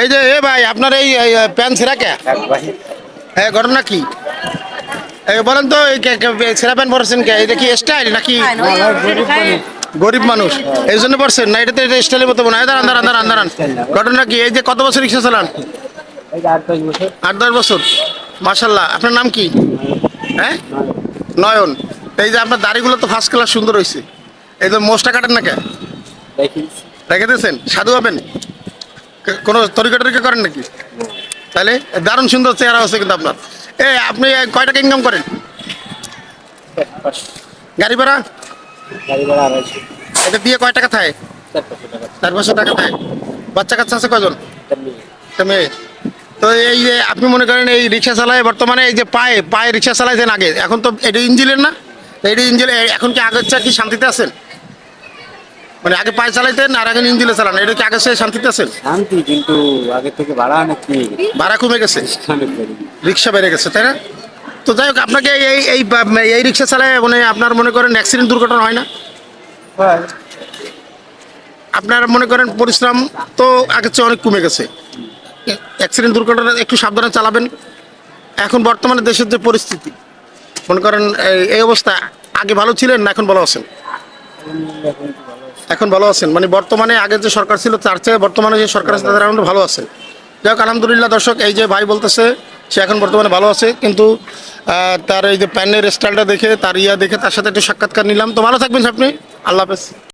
এই যে এ ভাই আপনার এই প্যান্ট ছেঁড়া কে? হ্যাঁ ঘটনা কি? এই বলেন তো এই ছেঁড়া প্যান্ট পরছেন কে? এটা কি স্টাইল নাকি? গরিব মানুষ। এই জন্য পড়ছেন না এটা তো এটা স্টাইলের মতো মনে হয় দাঁড়ান দাঁড়ান দাঁড়ান দাঁড়ান। ঘটনা কি? এই যে কত বছর রিক্সা চালান? আট দশ বছর। মার্শাল্লাহ আপনার নাম কি? হ্যাঁ? নয়ন। এই যে আপনার দাড়িগুলো তো ফার্স্ট ক্লাস সুন্দর হয়েছে এই যে মোষটা কাটেন না কে? রেখে দিয়েছেন? সাধু হবেন? কোনো তরিকা টরিকা করেন নাকি? তাহলে দারুণ সুন্দর চেহারা আছে কিন্তু আপনার। এ আপনি কয় টাকা ইনকাম করেন? গাড়ি ভাড়া? এটা দিয়ে কয় টাকা থাকে চার পাঁচশো টাকা। থাকে বাচ্চা কাচ্চা আছে কজন মেয়ে। তো এই যে আপনি মনে করেন এই রিক্সা চালায় বর্তমানে এই যে পায়ে পায়ে রিক্সা চালাইছেন আগে এখন তো এটা ইঞ্জিনের না? এটা ইঞ্জিন এখন কি আগের চা কি শান্তিতে আছেন? মানে আগে পায়ে চালাইতেন আর এখন ইঞ্জিনে চালান এটা কি আগে সে শান্তিতে আছেন? শান্তি কিন্তু আগে থেকে ভাড়া অনেক কমে গেছে। ভাড়া কমে গেছে। রিক্সা বেড়ে গেছে তাই না? তো যাই হোক আপনাকে এই এই এই রিক্সা চালায় মানে আপনার মনে করেন অ্যাক্সিডেন্ট দুর্ঘটনা হয় না? আপনার মনে করেন পরিশ্রম তো আগের চেয়ে অনেক কমে গেছে। অ্যাক্সিডেন্ট দুর্ঘটনা একটু সাবধানে চালাবেন। এখন বর্তমানে দেশের যে পরিস্থিতি মনে করেন এই- এই অবস্থা আগে ভালো ছিলেন না এখন ভালো আছেন? এখন ভালো আছেন। মানে বর্তমানে আগের যে সরকার ছিল, তার চেয়ে বর্তমানে যে সরকার আছে, তাদের এখন ভালো আছে। যাই হোক আলহামদুলিল্লাহ দর্শক, এই যে ভাই বলতেছে, সে এখন বর্তমানে ভালো আছে, কিন্তু তার এই যে প্যানের স্টাইলটা দেখে, তার ইয়া দেখে, তার সাথে একটু সাক্ষাৎকার নিলাম। তো ভালো থাকবেন আপনি। আল্লাহ হাফেজ।